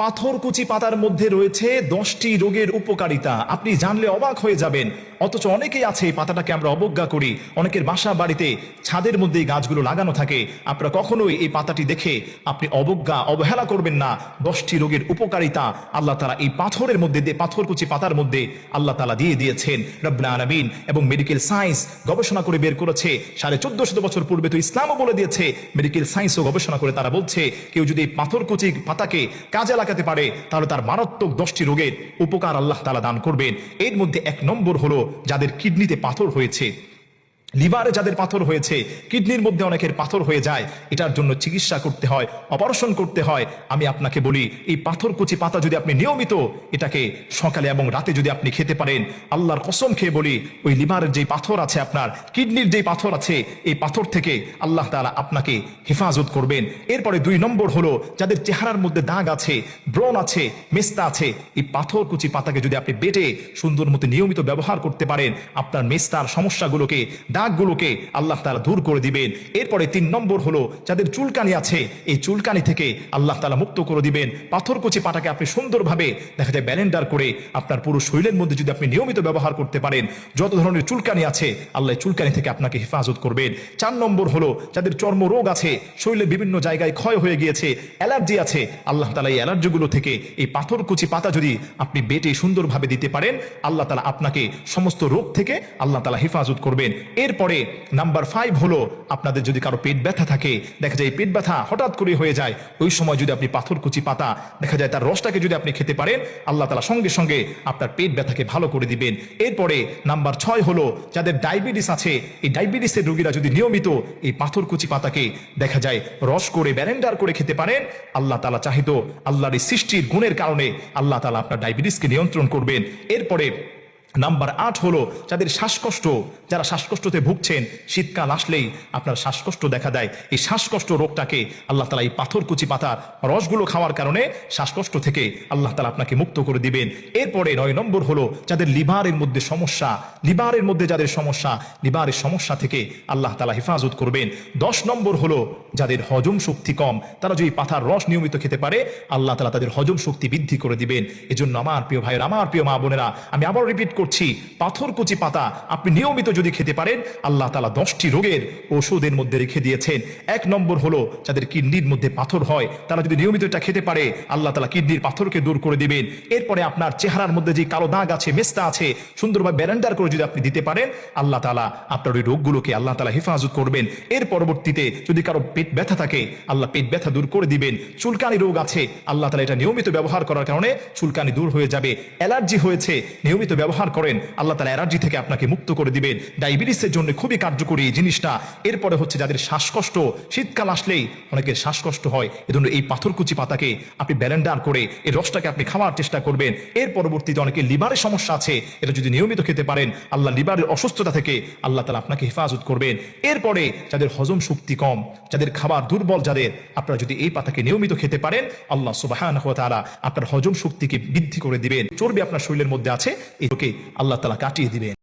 পাথরকুচি পাতার মধ্যে রয়েছে দশটি রোগের উপকারিতা। আপনি জানলে অবাক হয়ে যাবেন। অথচ অনেকেই আছে এই পাতাটাকে আমরা অবজ্ঞা করি। অনেকের বাসা বাড়িতে ছাদের মধ্যে গাছগুলো লাগানো থাকে। আপনারা কখনোই এই পাতাটি দেখে আপনি অবজ্ঞা, অবহেলা করবেন না। দশটি রোগের উপকারিতা আল্লাহ তালা এই পাথরের মধ্যে দিয়ে, পাথরকুচি পাতার মধ্যে আল্লাহ তালা দিয়ে দিয়েছেন। রব্লা আলমিন এবং মেডিকেল সায়েন্স গবেষণা করে বের করেছে। সাড়ে চোদ্দ শত বছর পূর্বে তো ইসলামও বলে দিয়েছে। মেডিকেল সায়েন্সও গবেষণা করে তারা বলছে, কেউ যদি এই পাথরকুচি পাতাকে কাজে লাগাতে পারে, তাহলে তার মারাত্মক দশটি রোগের উপকার আল্লাহ তালা দান করবেন। এর মধ্যে এক নম্বর হলো যাদের কিডনিতে পাথর হয়েছে। লিভারে যাদের পাথর হয়েছে, কিডনির মধ্যে অনেকের পাথর হয়ে যায়, এটার জন্য চিকিৎসা করতে হয়, অপারেশন করতে হয়। আমি আপনাকে বলি, এই পাথরকুচি পাতা যদি আপনি নিয়মিত এটাকে সকালে এবং রাতে যদি আপনি খেতে পারেন, আল্লাহর কসম খেয়ে বলি, ওই লিভারের যে পাথর আছে আপনার, কিডনির যে পাথর আছে, এই পাথর থেকে আল্লাহ তাআলা আপনাকে হেফাজত করবেন। এরপরে দুই নম্বর হলো, যাদের চেহারার মধ্যে দাগ আছে, ব্রণ আছে, মেস্তা আছে, এই পাথরকুচি পাতাকে যদি আপনি বেটে সুন্দর মতো নিয়মিত ব্যবহার করতে পারেন, আপনার মেস্তার সমস্যাগুলোকে দাগগুলোকে আল্লাহ তালা দূর করে দিবেন। এরপরে তিন নম্বর হলো যাদের চুলকানি আছে, এই চুলকানি থেকে আল্লাহ তালা মুক্ত করে দিবেন। পাথরকুচি পাটাকে আপনি সুন্দরভাবে দেখা যায় ব্যালেন্ডার করে আপনার পুরো শরীরের মধ্যে যদি আপনি নিয়মিত ব্যবহার করতে পারেন, যত ধরনের চুলকানি আছে, আল্লাহ চুলকানি থেকে আপনাকে হেফাজত করবেন। চার নম্বর হলো যাদের চর্ম রোগ আছে, শরীরের বিভিন্ন জায়গায় ক্ষয় হয়ে গিয়েছে, অ্যালার্জি আছে, আল্লাহ তালা এই অ্যালার্জিগুলো থেকে এই পাথরকুচি পাতা যদি আপনি বেটে সুন্দরভাবে দিতে পারেন, আল্লাহ তালা আপনাকে সমস্ত রোগ থেকে আল্লাহ তালা হেফাজত করবেন। এরপরে নাম্বার ফাইভ হলো আপনাদের যদি কারও পেট ব্যথা থাকে, দেখা যায় পেট ব্যথা হঠাৎ করে হয়ে যায়, ওই সময় যদি আপনি পাথরকুচি পাতা, দেখা যায় তার রসটাকে যদি আপনি খেতে পারেন, আল্লাহ তালা সঙ্গে সঙ্গে আপনার পেট ব্যথাকে ভালো করে দিবেন। এরপরে নাম্বার ছয় হলো যাদের ডায়াবেটিস আছে, এই ডায়াবেটিসের রোগীরা যদি নিয়মিত এই পাথরকুচি পাতাকে দেখা যায় রস করে, ব্যারেন্ডার করে খেতে পারেন, আল্লাহ তালা চাহিত আল্লাহর এই সৃষ্টির গুণের কারণে আল্লাহ তালা আপনার ডায়াবেটিসকে নিয়ন্ত্রণ করবেন। এরপরে নাম্বার আট হলো যাদের শ্বাসকষ্ট, যারা শ্বাসকষ্টতে ভুগছেন, শীতকাল আসলেই আপনার শ্বাসকষ্ট দেখা দেয়। এই শ্বাসকষ্ট রোগটাকে আল্লাহ তালা এই পাথরকুচি পাতার রসগুলো খাওয়ার কারণে শ্বাসকষ্ট থেকে আল্লাহ তালা আপনাকে মুক্ত করে দিবেন। এরপরে নয় নম্বর হলো যাদের লিভারের মধ্যে সমস্যা, লিভারের মধ্যে যাদের সমস্যা, লিভারের সমস্যা থেকে আল্লাহ তালা হেফাজত করবেন। দশ নম্বর হলো যাদের হজম শক্তি কম, তারা যদি পাথার রস নিয়মিত খেতে পারে, আল্লাহ তালা তাদের হজম শক্তি বৃদ্ধি করে দিবেন। এজন্য আমার প্রিয় ভাইয়ের, আমার প্রিয় মা বোনেরা, আমি আবার রিপিট করছি পাথরকুচি পাতা আপনি নিয়মিত যদি খেতে পারেন, আল্লাহ তালা দশটি রোগের ওষুধের মধ্যে রেখে দিয়েছেন। এক নম্বর হলো যাদের কিডনির মধ্যে পাথর হয়, তারা যদি নিয়মিত এটা খেতে পারে, আল্লাহ তালা কিডনির পাথরকে দূর করে দিবেন। এরপরে আপনার চেহারার মধ্যে যে কালো দাগ আছে, মেস্তা আছে, সুন্দরভাবে ব্যারেন্ডার করে যদি আপনি দিতে পারেন, আল্লাহ তালা আপনার ওই রোগগুলোকে আল্লাহ তালা হেফাজত করবেন। এর পরবর্তীতে যদি কারও পেট ব্যথা থাকে, আল্লাহ পেট ব্যথা দূর করে দিবেন। চুলকানি রোগ আছে, আল্লাহ তালা এটা নিয়মিত ব্যবহার করার কারণে চুলকানি দূর হয়ে যাবে। অ্যালার্জি হয়েছে, নিয়মিত ব্যবহার করেন। আল্লাহ তালা অ্যালার্জি থেকে আপনাকে মুক্ত করে দিবেন। ডায়াবেটিসের জন্য খুবই কার্যকরী এই জিনিসটা। এরপরে হচ্ছে যাদের শ্বাসকষ্ট, শীতকাল আসলেই অনেকের শ্বাসকষ্ট হয়। এজন্য এই পাথরকুচি পাতাকে আপনি ব্যালেন্ডার করে এই রসটাকে আপনি খাওয়ার চেষ্টা করবেন। এর পরবর্তীতে অনেকের লিভারের সমস্যা আছে, এটা যদি নিয়মিত খেতে পারেন, আল্লাহ লিভারের অসুস্থতা থেকে আল্লাহ তালা আপনাকে হেফাজত করবেন। এরপরে যাদের হজম শক্তি কম, যাদের খাবার দুর্বল, যাদের আপনারা যদি এই পাতাকে নিয়মিত খেতে পারেন, আল্লাহ সুবাহ আপনার হজম শক্তিকে বৃদ্ধি করে দিবেন। চর্বি আপনার শরীরের মধ্যে আছে এটাকে আল্লাহ তালা কাটিয়ে দিবেন।